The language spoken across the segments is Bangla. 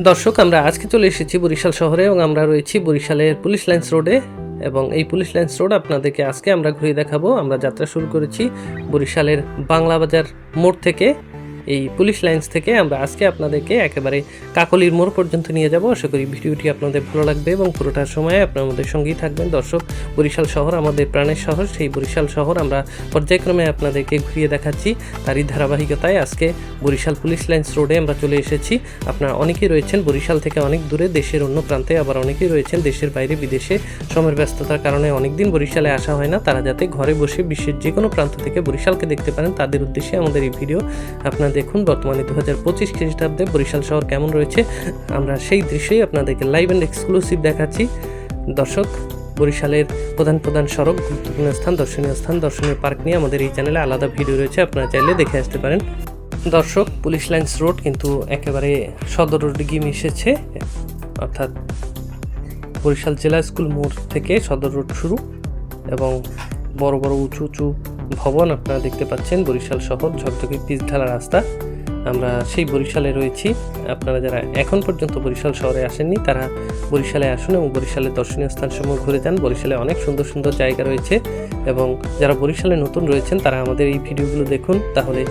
দর্শক, আমরা আজকে চলে এসেছি বরিশাল শহরে এবং আমরা রয়েছি বরিশালের পুলিশ লাইন্স রোডে এবং এই পুলিশ লাইন্স রোড আপনাদেরকে আজকে আমরা ঘুরিয়ে দেখাবো। আমরা যাত্রা শুরু করেছি বরিশালের বাংলা বাজার মোড় থেকে। এই পুলিশ লাইন্স থেকে আমরা আজকে আপনাদেরকে একেবারে কাকলির মোড় পর্যন্ত নিয়ে যাব। আশা করি ভিডিওটি আপনাদের ভালো লাগবে এবং পুরোটার সময় আপনার আমাদের সঙ্গেই থাকবেন। দর্শক, বরিশাল শহর আমাদের প্রাণের শহর। সেই বরিশাল শহর আমরা পর্যায়ক্রমে আপনাদেরকে ঘুরিয়ে দেখাচ্ছি। তারই ধারাবাহিকতায় আজকে বরিশাল পুলিশ লাইন্স রোডে আমরা চলে এসেছি। আপনারা অনেকেই রয়েছেন বরিশাল থেকে অনেক দূরে, দেশের অন্য প্রান্তে আবার অনেকেই রয়েছেন দেশের বাইরে বিদেশে। সময়ের ব্যস্ততার কারণে অনেকদিন বরিশালে আসা হয় না। তারা যাতে ঘরে বসে বিশ্বের যে কোনো প্রান্ত থেকে বরিশালকে দেখতে পারেন, তাদের উদ্দেশ্যে আমাদের এই ভিডিও আপনারা দেখুন, বর্তমানে দু হাজার পঁচিশ খ্রিস্টাব্দে বরিশাল শহর কেমন রয়েছে? আমরা সেই দৃশ্যেই আপনাদেরকে লাইভ অ্যান্ড এক্সক্লুসিভ দেখাচ্ছি। দর্শক, বরিশালের প্রধান প্রধান সড়ক, গুরুত্বপূর্ণ স্থান, দর্শনীয় স্থান, দর্শনীয় পার্ক নিয়ে আমাদের এই চ্যানেলে আলাদা ভিডিও রয়েছে, আপনারা চাইলে দেখে আসতে পারেন। দর্শক, পুলিশ লাইন্স রোড কিন্তু একেবারে সদর রোড গিয়ে মিশেছে। অর্থাৎ বরিশাল জেলা স্কুল মোড় থেকে সদর রোড শুরু এবং বড় বড় উঁচু উঁচু ভবন আপনারা দেখতে পাচ্ছেন, বরিশাল শহর, ঝকঝকে পিচ ঢালা রাস্তা। আমরা সেই বরিশালে রয়েছি। আপনারা যারা এখন পর্যন্ত বরিশাল শহরে আসেননি, তারা বরিশালে আসুন এবং বরিশালের দর্শনীয় স্থানসমূহ ঘুরে যান। বরিশালে অনেক সুন্দর সুন্দর জায়গা রয়েছে এবং যারা বরিশালে নতুন রয়েছেন, তারা আমাদের এই ভিডিওগুলো দেখুন। তাহলে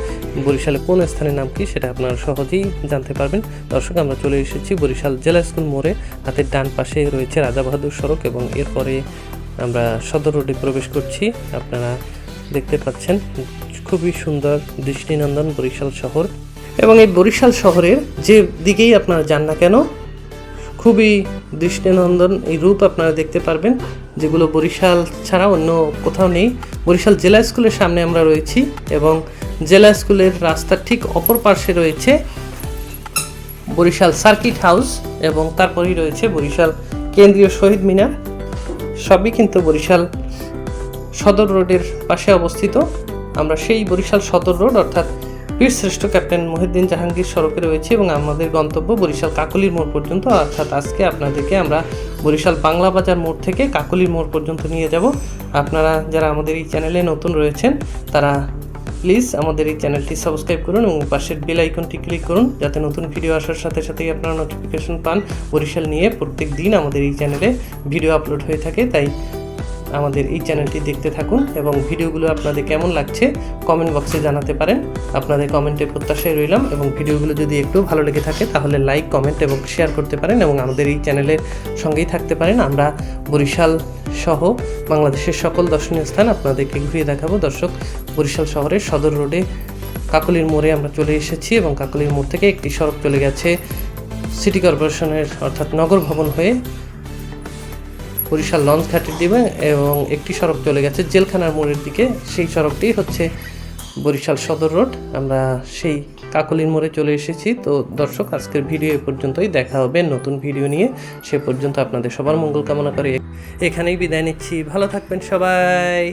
বরিশালে কোন স্থানের নাম কি, সেটা আপনারা সহজেই জানতে পারবেন। দর্শক, আমরা চলে এসেছি বরিশাল জেলা স্কুল মোড়ে। হাতের ডান পাশে রয়েছে রাজা বাহাদুর সড়ক এবং এরপরে আমরা সদর রোডে প্রবেশ করছি। আপনারা দেখতে পাচ্ছেন, খুবই সুন্দর দৃষ্টিনন্দন বরিশাল শহর। এবং এই বরিশাল শহরের যে দিকেই আপনারা যান না কেন, খুবই দৃষ্টিনন্দন এই রূপ আপনারা দেখতে পারবেন, যেগুলো বরিশাল ছাড়া অন্য কোথাও নেই। বরিশাল জেলা স্কুলের সামনে আমরা রয়েছি এবং জেলা স্কুলের রাস্তার ঠিক অপর পার্শ্বে রয়েছে বরিশাল সার্কিট হাউস এবং তারপরেই রয়েছে বরিশাল কেন্দ্রীয় শহীদ মিনার। সবই কিন্তু বরিশাল সদর রোডের পাশে অবস্থিত। আমরা সেই বরিশাল সদর রোড অর্থাৎ বীরশ্রেষ্ঠ ক্যাপ্টেন মহিউদ্দিন জাহাঙ্গীর সড়কে রয়েছে এবং আমাদের গন্তব্য বরিশাল কাকলির মোড় পর্যন্ত। অর্থাৎ আজকে আপনাদেরকে আমরা বরিশাল বাংলা বাজার মোড় থেকে কাকলির মোড় পর্যন্ত নিয়ে যাব। আপনারা যারা আমাদের এই চ্যানেলে নতুন রয়েছেন, তারা প্লিজ আমাদের এই চ্যানেলটি সাবস্ক্রাইব করুন এবং পাশের বেল আইকনটি ক্লিক করুন যাতে নতুন ভিডিও আসার সাথে সাথেই আপনারা নোটিফিকেশন পান। বরিশাল নিয়ে প্রত্যেক দিন আমাদের এই চ্যানেলে ভিডিও আপলোড হয়ে থাকে, তাই আমাদের এই চ্যানেলটি দেখতে থাকুন এবং ভিডিওগুলো আপনাদের কেমন লাগছে কমেন্ট বক্সে জানাতে পারেন। আপনাদের কমেন্টে প্রত্যাশায় রইলাম এবং ভিডিওগুলো যদি একটু ভালো লেগে থাকে তাহলে লাইক কমেন্ট এবং শেয়ার করতে পারেন এবং আমাদের এই চ্যানেলের সঙ্গেই থাকতে পারেন। আমরা বরিশাল সহ বাংলাদেশের সকল দর্শনীয় স্থান আপনাদেরকে ঘুরিয়ে দেখাবো। দর্শক, বরিশাল শহরের সদর রোডে কাকলির মোড়ে আমরা চলে এসেছি এবং কাকলির মোড় থেকে একটি সড়ক চলে গেছে। সিটি কর্পোরেশনের অর্থাৎ নগর ভবন হয়ে বরিশাল লঞ্চ ঘাটের দিকে এবং একটি সড়ক চলে গেছে জেলখানার মোড়ের দিকে। সেই সড়কটি হচ্ছে বরিশাল সদর রোড। আমরা সেই কাকলির মোড়ে চলে এসেছি। তো দর্শক, আজকের ভিডিও এ পর্যন্তই। দেখা হবে নতুন ভিডিও নিয়ে। সে পর্যন্ত আপনাদের সবার মঙ্গল কামনা করে। এখানেই বিদায় নিচ্ছি। ভালো থাকবেন সবাই।